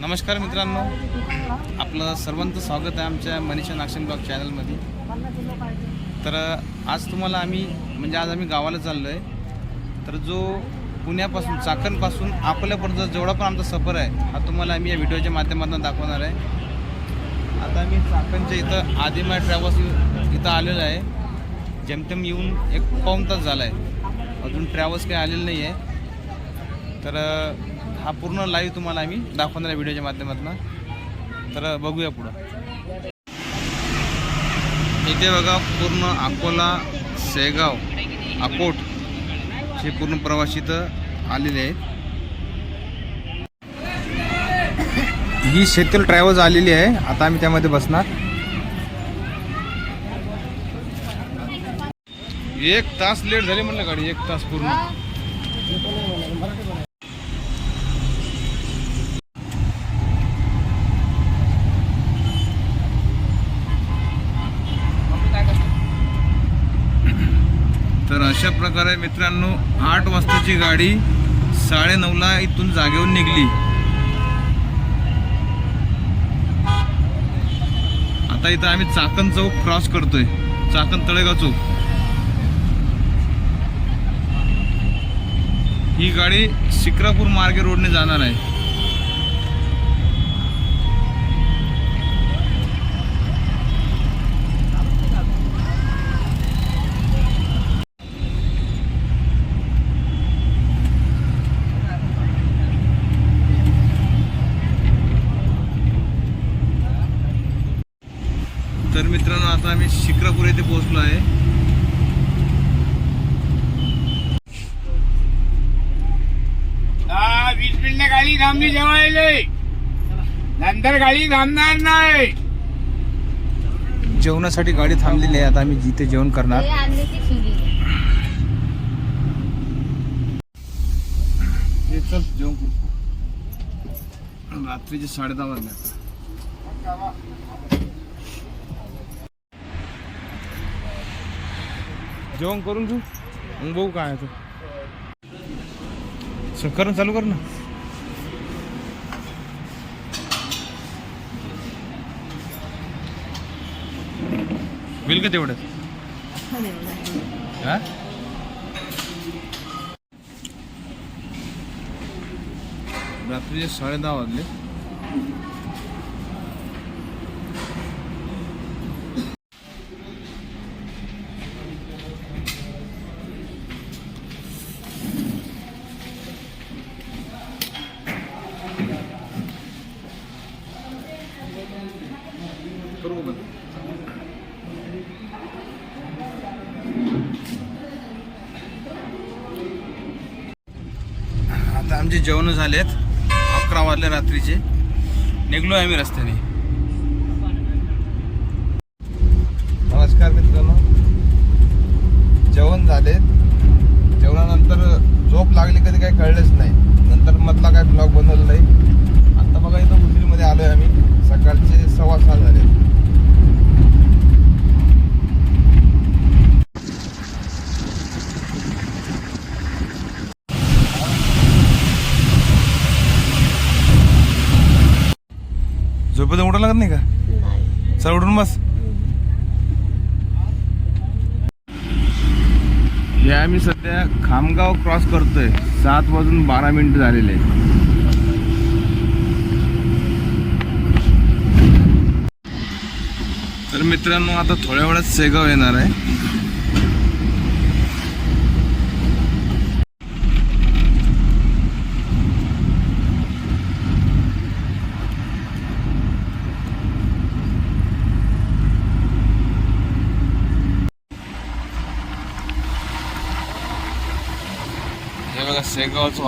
नमस्कार मित्रांनो. आपलं सर्वांचं स्वागत आहे आमच्या मनीषा नाक्षण ब्लॉग चॅनलमध्ये. तर आज तुम्हाला आम्ही म्हणजे आज आम्ही गावाला चाललो आहे तर जो पुण्यापासून चाकणपासून आपल्यापर्यंत जेवढा पण आमचा सफर आहे हा तुम्हाला आम्ही या व्हिडिओच्या माध्यमातून दाखवणार आहे. आता आम्ही चाकणच्या इथं आदिमाय ट्रॅव्हल्स इथं आलेलो आहे. जेमतेम येऊन एक पाऊण तास झाला आहे अजून ट्रॅव्हल्स काही आलेलं नाही आहे तर हा पूर्ण लाईव्ह तुम्हाला आम्ही दाखवणार आहे व्हिडिओच्या माध्यमातून. तर बघूया पुढं. इथे बघा पूर्ण अकोला शेगाव अकोट हे पूर्ण प्रवासी इथं आलेले आहेत. ही शेतकरी ट्रॅव्हल्स आलेली आहे. आता आम्ही त्यामध्ये बसणार. एक तास लेट झाली म्हणलं गाडी एक तास पूर्ण. अशा प्रकारे मित्रांनो आठ वाजताची गाडी साडेनऊला इथून जागेवरून निघली. आता इथं आम्ही चाकण चौक क्रॉस करतोय. चाकण तळेगाव चौक. ही गाडी शिक्रापूर मार्गे रोडने जाणार आहे. तर मित्रांनो आता आम्ही शिक्रापूर येथे पोहोचलो आहे. वीस मिनिटं गाडी थांबली जेवायले नंतर गाडी थांबणार नाही. जेवणासाठी गाडी थांबलेली आहे आता आम्ही जिथे जेवण करणार. हे चल जेवण करू. रात्रीचे साडे दहा वाजले जेवण करून घेऊ मग बघू काय तर ते. कर चालू कर ना. होईल का तेवढ्यात हा? रात्रीचे साडे दहा वाजले. आमचे जेवण झालेत. अकरा वाजले रात्रीचे. निघलो आम्ही रस्त्याने. नमस्कार मित्रांनो. जेवण झाले. जेवणानंतर झोप लागली कधी काही कळलंच नाही. नंतर मधला काय ब्लॉग बनवला नाही. आता बघा इथं उजरीमध्ये आलोय आम्ही. सकाळचे सव्वा सहा झाले. लागत नाही का? चल उठून बस. हे आम्ही सध्या खामगाव क्रॉस करतोय. सात वाजून बारा मिनिट झालेले. तर मित्रांनो आता थोड्या वेळात सेगाव येणार आहे. हे बघा सेगावचं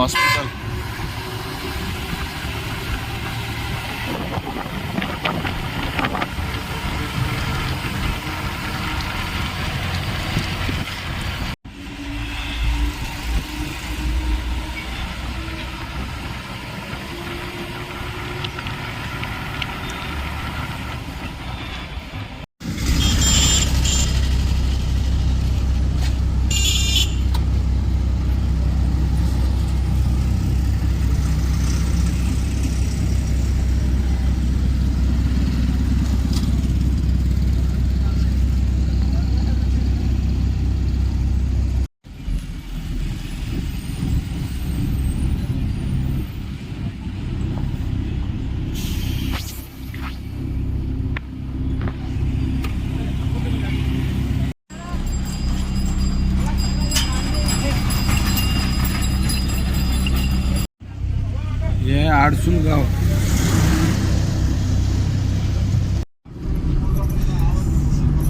आडसूल गाव.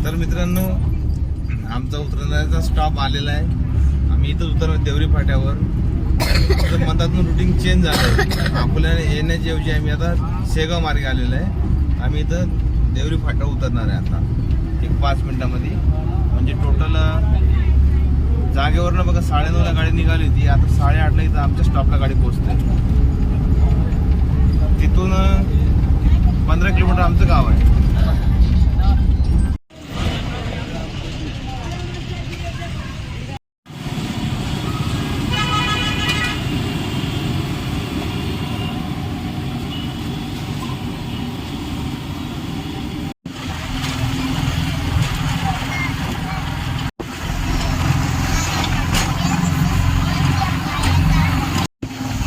तर मित्रांनो आमचा उतरण्याचा स्टॉप आलेला आहे. आम्ही इथं उतर देवरी फाट्यावर. तर मधातून रुटीन चेंज झालं आपल्याला येण्याच्याऐवजी आम्ही आता शेगाव मार्गे आलेलो आहे. आम्ही इथं देवरी फाटा उतरणार आहे आता. एक पाच मिनिटामध्ये. म्हणजे टोटल जागेवरनं बघा साडेनऊला गाडी निघाली होती. आता साडेआठला इथं आमच्या स्टॉपला गाडी पोहोचते. तिथून पंधरा किलोमीटर आमचं गाव आहे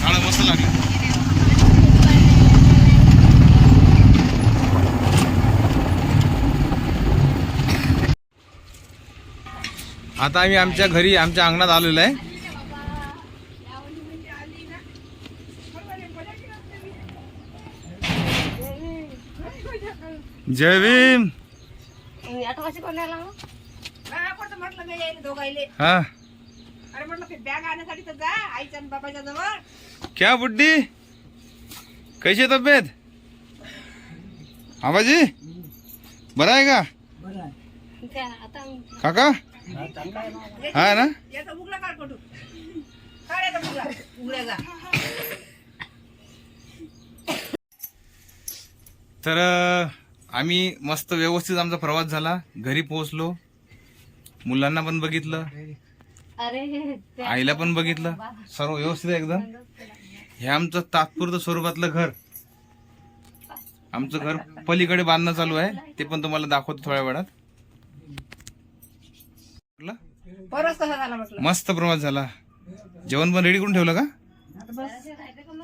झाडं मस्त लागले आता आम्ही आमच्या घरी आमच्या अंगणात आलेलो आहे. जय भीम. हा. क्या बुड्डी कैसी है तब्येत? आबाजी? बरं आहे का? आता काका? हा ना? तर आम्ही मस्त व्यवस्थित आमचा प्रवास झाला. घरी पोहोचलो. मुलांना पण बघितलं. अरे आईला पण बघितलं. सर्व व्यवस्थित आहे एकदम. हे आमचं तात्पुरतं स्वरूपातलं घर. आमचं घर पलीकडे बांधणं चालू आहे. ते पण तुम्हाला दाखवतो थोड्या वेळात? परत कसा झाला म्हटलं. मस्त प्रवास झाला. जेवण पण रेडी करून ठेवलं का? आता बस.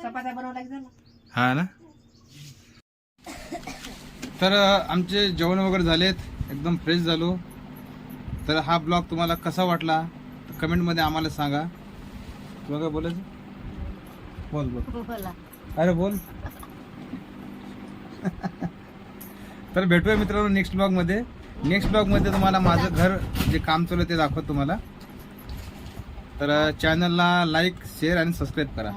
चपात्या बनवला की झालं हा ना? तर अ, आमचे जेवण वगैरे झालेत. एकदम फ्रेश झालो. तर हा ब्लॉग तुम्हाला कसा वाटला? तर कमेंटमध्ये आम्हाला सांगा. तुला काय बोलायचं? बोल बोल. बोला. अरे बोल. तर भेटूया मित्रांनो नेक्स्ट ब्लॉगमध्ये नेक्स्ट ब्लॉगमध्ये तुम्हाला माझं घर जे काम चालू आहे ते दाखवत तुम्हाला. तर चॅनलला लाईक शेअर आणि सबस्क्राईब करा.